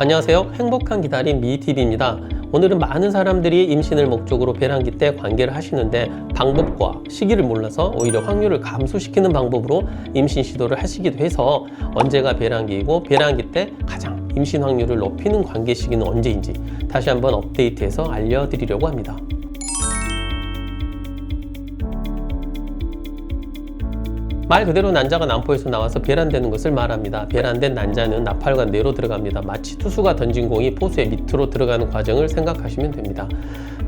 안녕하세요. 행복한 기다림 미TV입니다. 오늘은 많은 사람들이 임신을 목적으로 배란기 때 관계를 하시는데 방법과 시기를 몰라서 오히려 확률을 감소시키는 방법으로 임신 시도를 하시기도 해서 언제가 배란기이고 배란기 때 가장 임신 확률을 높이는 관계 시기는 언제인지 다시 한번 업데이트해서 알려드리려고 합니다. 말 그대로 난자가 난포에서 나와서 배란되는 것을 말합니다. 배란된 난자는 나팔관 내로 들어갑니다. 마치 투수가 던진 공이 포수의 밑으로 들어가는 과정을 생각하시면 됩니다.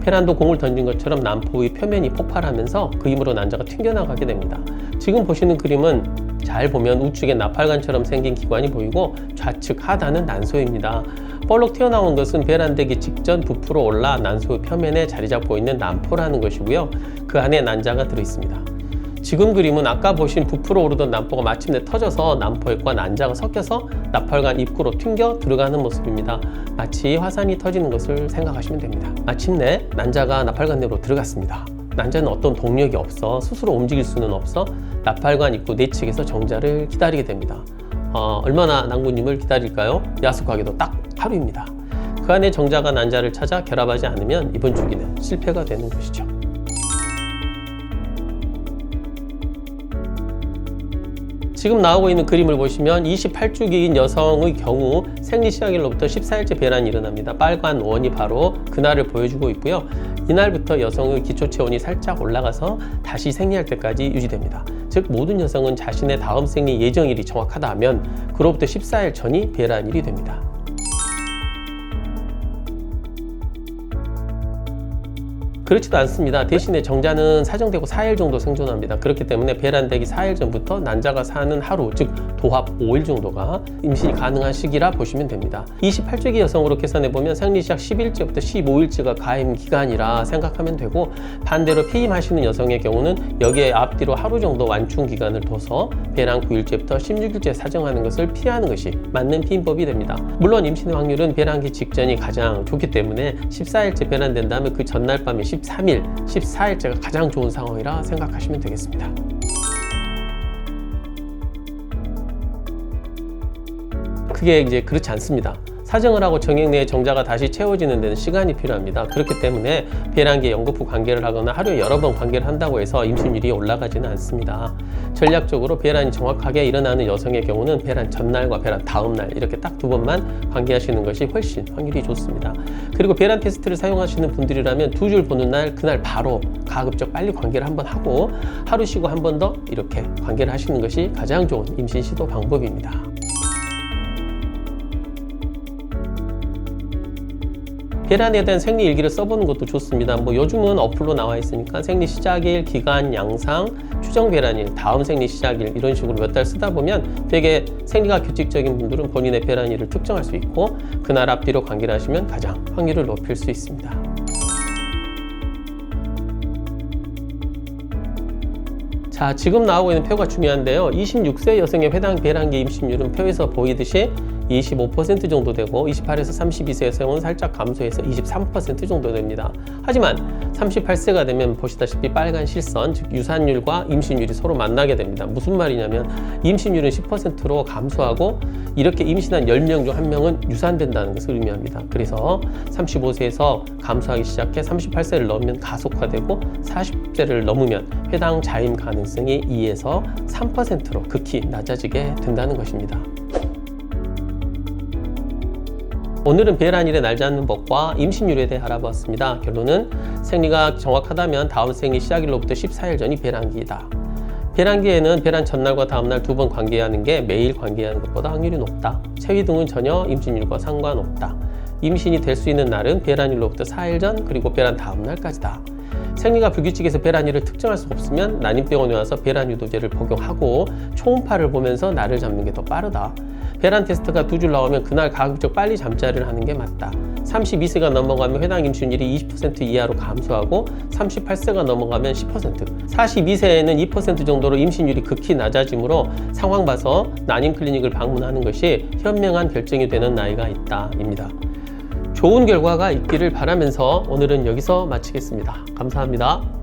페란도 공을 던진 것처럼 난포의 표면이 폭발하면서 그 힘으로 난자가 튕겨나가게 됩니다. 지금 보시는 그림은 잘 보면 우측에 나팔관처럼 생긴 기관이 보이고 좌측 하단은 난소입니다. 볼록 튀어나온 것은 배란되기 직전 부풀어 올라 난소의 표면에 자리 잡고 있는 난포라는 것이고요. 그 안에 난자가 들어 있습니다. 지금 그림은 아까 보신 부풀어 오르던 난포가 마침내 터져서 난포액과 난자가 섞여서 나팔관 입구로 튕겨 들어가는 모습입니다. 마치 화산이 터지는 것을 생각하시면 됩니다. 마침내 난자가 나팔관 내로 들어갔습니다. 난자는 어떤 동력이 없어 스스로 움직일 수는 없어 나팔관 입구 내측에서 정자를 기다리게 됩니다. 어, 얼마나 난구님을 기다릴까요? 야속하게도 딱 하루입니다. 그 안에 정자가 난자를 찾아 결합하지 않으면 이번 주기는 실패가 되는 것이죠. 지금 나오고 있는 그림을 보시면 28주기인 여성의 경우 생리 시작일로부터 14일째 배란이 일어납니다. 빨간 원이 바로 그날을 보여주고 있고요. 이날부터 여성의 기초 체온이 살짝 올라가서 다시 생리할 때까지 유지됩니다. 즉 모든 여성은 자신의 다음 생리 예정일이 정확하다면 그로부터 14일 전이 배란일이 됩니다. 그렇지도 않습니다. 대신에 정자는 사정되고 4일 정도 생존합니다. 그렇기 때문에 배란되기 4일 전부터 난자가 사는 하루, 즉 도합 5일 정도가 임신이 가능한 시기라 보시면 됩니다. 28주기 여성으로 계산해 보면 생리 시작 10일째부터 15일째가 가임 기간이라 생각하면 되고 반대로 폐임하시는 여성의 경우는 여기에 앞뒤로 하루 정도 완충 기간을 둬서 배란 9일째부터 16일째 사정하는 것을 피하는 것이 맞는 피임법이 됩니다. 물론 임신 확률은 배란기 직전이 가장 좋기 때문에 14일째 배란된 다음에 그 전날 밤에 13일, 14일째가 가장 좋은 상황이라 생각하시면 되겠습니다. 그게 이제 그렇지 않습니다. 사정을 하고 정액 내에 정자가 다시 채워지는 데는 시간이 필요합니다. 그렇기 때문에 배란기에 연거푸 관계를 하거나 하루에 여러 번 관계를 한다고 해서 임신율이 올라가지는 않습니다. 전략적으로 배란이 정확하게 일어나는 여성의 경우는 배란 전날과 배란 다음날 이렇게 딱 두 번만 관계하시는 것이 훨씬 확률이 좋습니다. 그리고 배란 테스트를 사용하시는 분들이라면 두 줄 보는 날 그날 바로 가급적 빨리 관계를 한번 하고 하루 쉬고 한 번 더 이렇게 관계를 하시는 것이 가장 좋은 임신 시도 방법입니다. 계란에 대한 생리 일기를 써보는 것도 좋습니다. 뭐 요즘은 어플로 나와 있으니까 생리 시작일, 기간, 양상, 추정 배란일, 다음 생리 시작일 이런 식으로 몇 달 쓰다 보면 되게 생리가 규칙적인 분들은 본인의 배란일을 특정할 수 있고 그날 앞뒤로 관계를 하시면 가장 확률을 높일 수 있습니다. 자, 지금 나오고 있는 표가 중요한데요. 26세 여성의 해당 배란기 임신율은 표에서 보이듯이 25% 정도 되고 28에서 32세 여성은 살짝 감소해서 23% 정도 됩니다. 하지만 38세가 되면 보시다시피 빨간 실선, 즉 유산율과 임신율이 서로 만나게 됩니다. 무슨 말이냐면 임신율은 10%로 감소하고 이렇게 임신한 10명 중 1명은 유산된다는 것을 의미합니다. 그래서 35세에서 감소하기 시작해 38세를 넘으면 가속화되고 40세를 넘으면 해당 자임 가능성이 2에서 3%로 극히 낮아지게 된다는 것입니다. 오늘은 배란일의 날 잡는 법과 임신율에 대해 알아보았습니다. 결론은 생리가 정확하다면 다음 생리 시작일로부터 14일 전이 배란기이다. 배란기에는 배란 전날과 다음날 두 번 관계하는 게 매일 관계하는 것보다 확률이 높다. 체위 등은 전혀 임신율과 상관없다. 임신이 될 수 있는 날은 배란일로부터 4일 전 그리고 배란 다음 날까지다. 생리가 불규칙해서 배란일을 특정할 수 없으면 난임병원에 와서 배란 유도제를 복용하고 초음파를 보면서 날을 잡는 게 더 빠르다. 배란 테스트가 두 줄 나오면 그날 가급적 빨리 잠자리를 하는 게 맞다. 32세가 넘어가면 해당 임신율이 20% 이하로 감소하고 38세가 넘어가면 10%, 42세에는 2% 정도로 임신율이 극히 낮아지므로 상황 봐서 난임 클리닉을 방문하는 것이 현명한 결정이 되는 나이가 있다입니다. 좋은 결과가 있기를 바라면서 오늘은 여기서 마치겠습니다. 감사합니다.